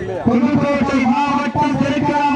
पुदुचेरी मावट्टम सरकार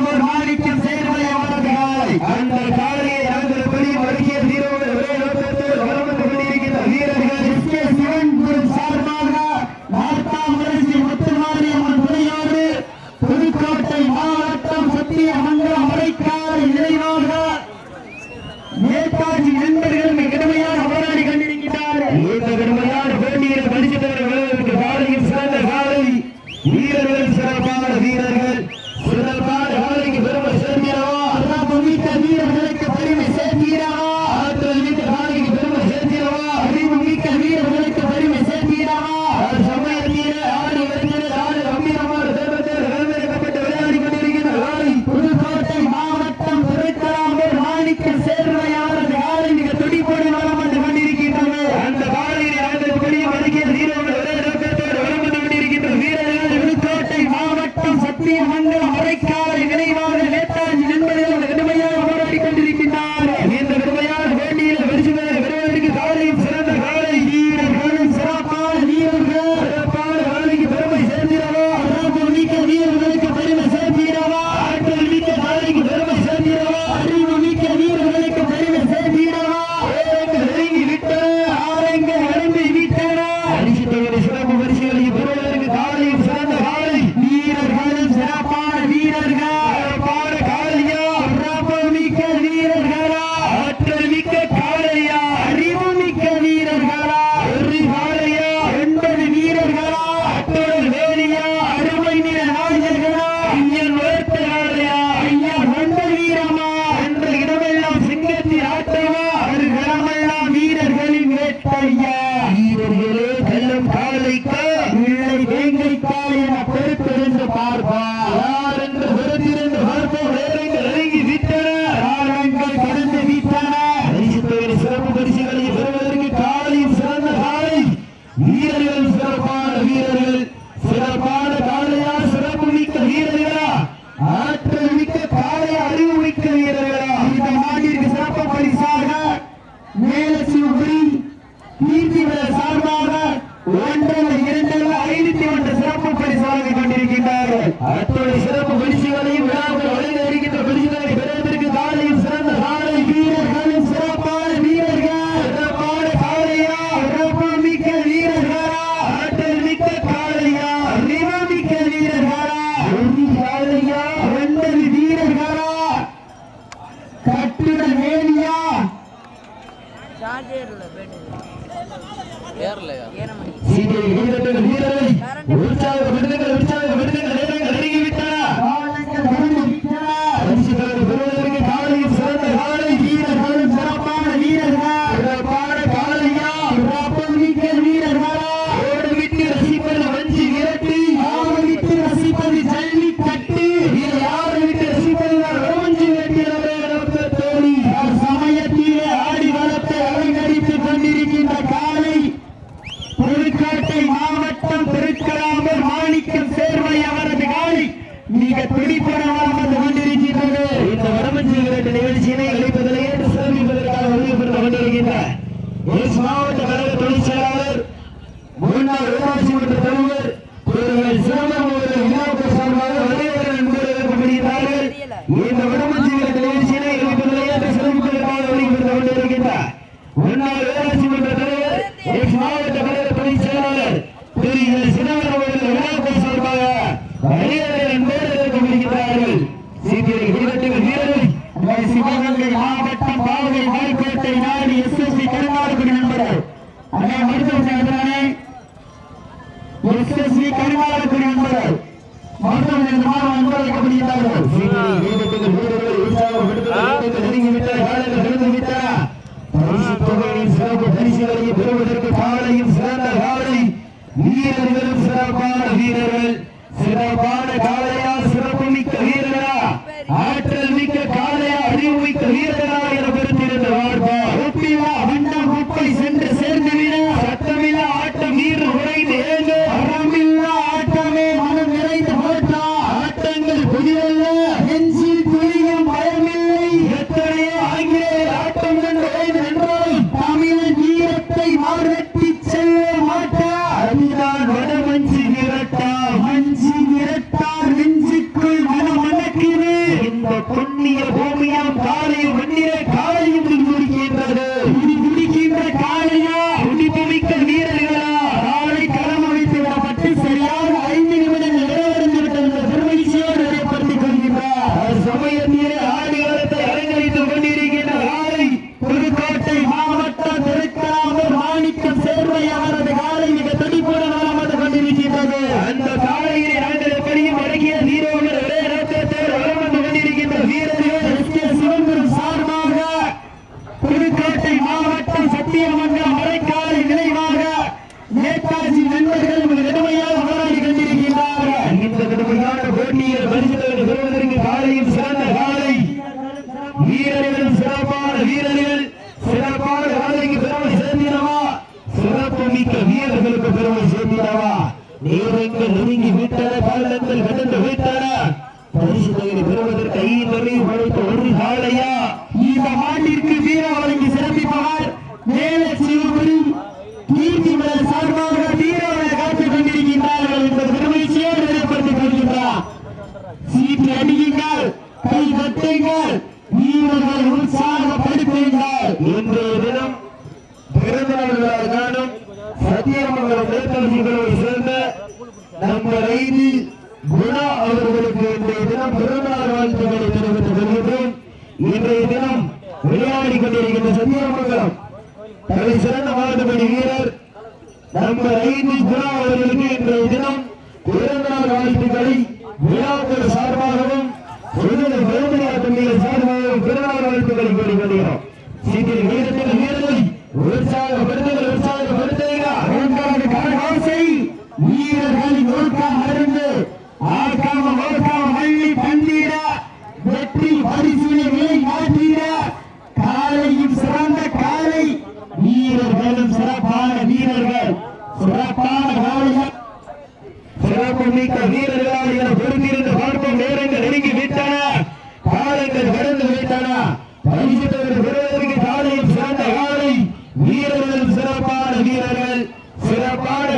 நான் தேர்ல போயிட்டு தேர்லையா ஏனமணி கொண்டிருக்கின்ற காலை புதுக்கோட்டை மாவட்டம் பெருக்கலாம்பர் மாணிக்கம் சேர்வை அவரது காலை மிக துடிப்புடன் வளர்ந்து மாவட்டம் பாவகை வாய்ப்பேட்டை நாடு எஸ் எஸ் சி கருணாகுடி நண்பர்கள் அண்ணா மருத்துவ எதிரானே எஸ் எஸ் சி கருணாகுடி சிறப்பான வீரர்கள் சிறப்பான இன்றைய தினம் பிறந்தநாள் விழா காணும் சேர்ந்த நம்ம ரைதி குணா அவர்களுக்கு இன்றைய தினம் பிறந்தநாள் வாழ்த்துக்களை தெரிவித்துக் இன்றைய தினம் விளையாடி கொண்டிருக்கின்ற சத்தியமங்கலம் தலை சிறந்த மாவட்டப்படி வீரர் நம்ம ரைதி குணா அவர்களுக்கு இன்றைய தினம் பிறந்தநாள் வாழ்த்துக்களை விழாக்கள் சார்பாகவும் விருதுகள் பெருமையார் சார்பாகவும் பிறந்தநாள் வாழ்த்துக்களை கூறி சீட்டில் சிறப்பான வீரர்கள் சிறப்பான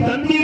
等你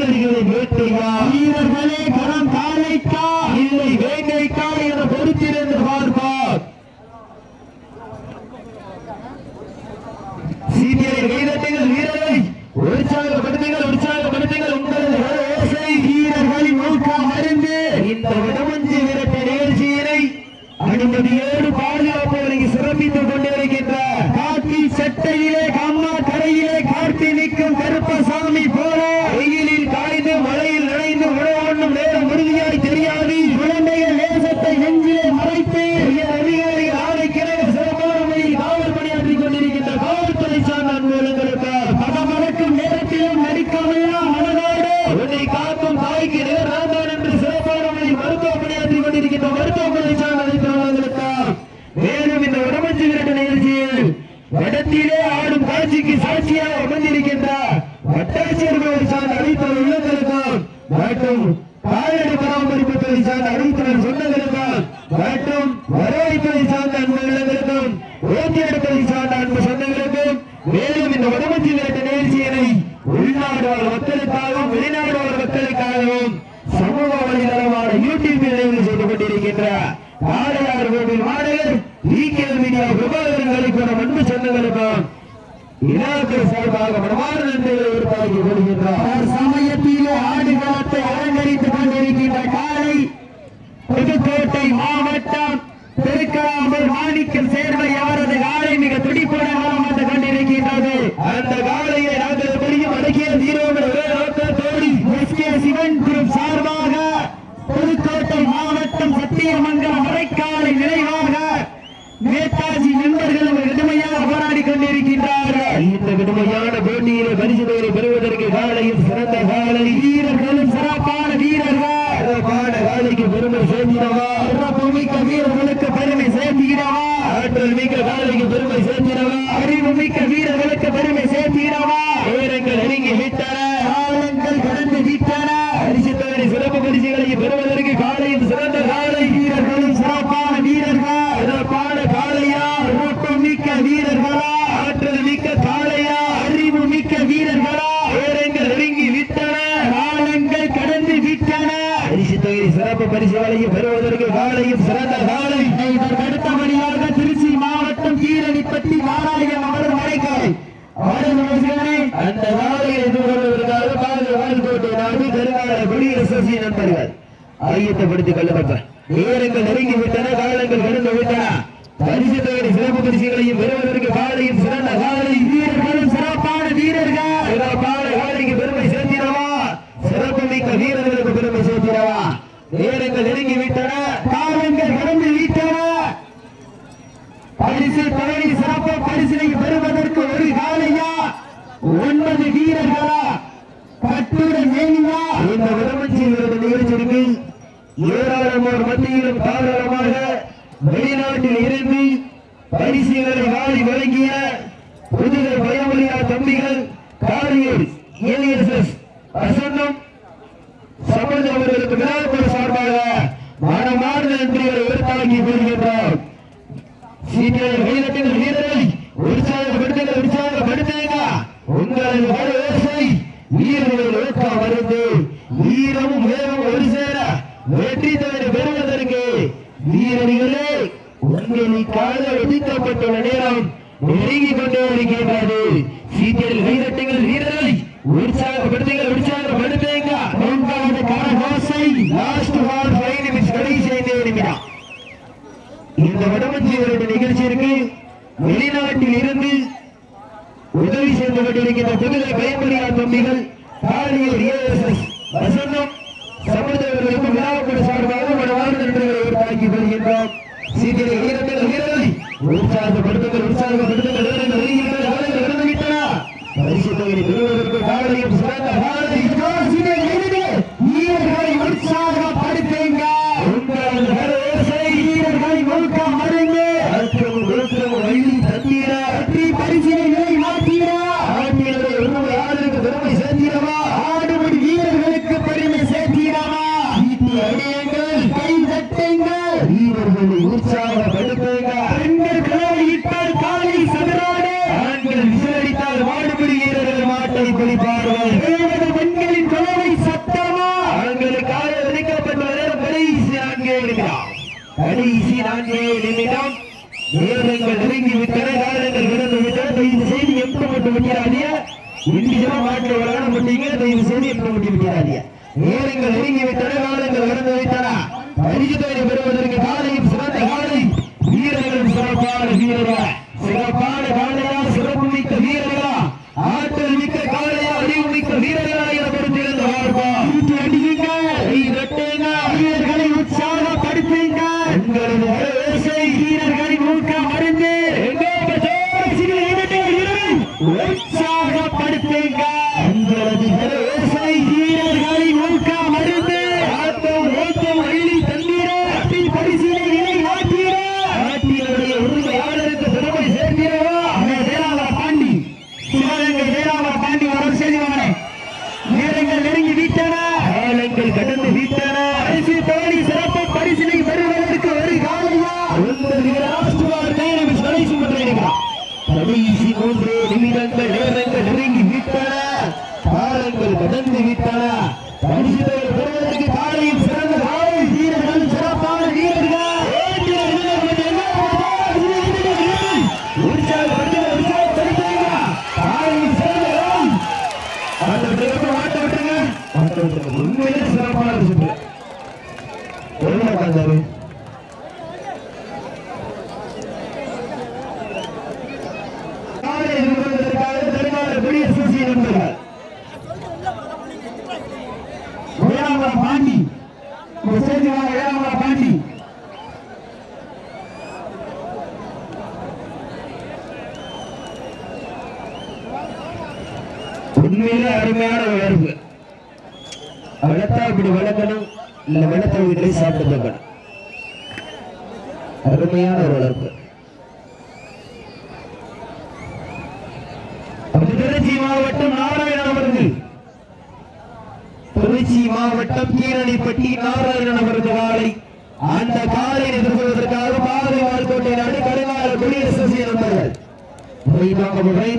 வீரர்களை வேட்டையா பட்டியல் பகுதி சொந்தங்களுக்கு மேலும் இந்த வடமஞ்சி விரட்டு நிகழ்ச்சியினை உள்நாடு வாழ் மக்களுக்காகவும் வெளிநாடு வாழ் மக்களுக்காகவும் சமூக வலைதளமான யூடியூப் நினைவு செய்து கொண்டிருக்கின்ற காளையார் கோவில் மாநகர் செய்திகளை பெறுவதற்கு அரசியல் நண்பர்கள் ஆயத்தப்படுத்திக் கொள்ளப்பட்ட விவரங்கள் நெருங்கி விட்டன காலங்கள் கடந்து விட்டன பரிசு தகவல் சிறப்பு பரிசுகளையும் பெறுவதற்கு காலையில் சிறந்த காலை வீரர்கள் தம்பிகள் காரியம் ஏஎஸ்எஸ் பிரசன்னம் சம்பந்த அவர்களுக்கு விழாக்குழு சார்பாக மனமார்ந்த நன்றிகளை உயர்த்தாங்கி கூறுகின்றார். சீனியர் வீரத்தின் வீரரை உற்சாகப்படுத்துங்க உற்சாகப்படுத்துங்க உங்களது வரவேசை வீரர்கள் ஒழுக்க மருந்து வீரமும் வேகம் ஒரு சேர வெற்றி தவறு பெறுவதற்கு வீரர்களே உங்களுக்காக ஒதுக்கப்பட்டுள்ள நேரம் நெருங்கிக் கொண்டே இருக்கின்றது. திருமணம் செய்வதற்கு நிகழ்ச்சியிற்கு வெளிநாட்டில் இருந்து உதவி செய்து கொண்டிருக்கின்ற புதுவை பயன்படுகிற தம்பிகள் வசந்தம். கரகாலங்கள் விழுந்து விட்டால் தயவு செய்து எம்பளப்பட்டு விட்டாதிய இண்டிஜுவலா மாட்டில் வளர மாட்டீங்க தயவு செய்து எம்பளப்பட்டு விட்டாதிய நேரங்கள் நெருங்கி விட்டன காலங்கள் கடந்து விட்டன. பரிசு சிறப்பான வீரர்கள். சிறப்பான உண்மையிலே அருமையான உயர்வு வளர்த்தா இப்படி வளர்க்கணும் இல்ல வளர்த்த வீட்டிலே சாப்பிட்டு தக்கணும் அருமையான ஒரு வளர்ப்பு. திருச்சி மாவட்டம் நாராயணன் திருச்சி மாவட்டம் கீரணிப்பட்டி நாராயணன் அவரது காலை அந்த காலை எதிர்கொள்வதற்காக பாதுகாப்பு கோட்டை நாடு கடுங்கால குடியரசு நண்பர்கள்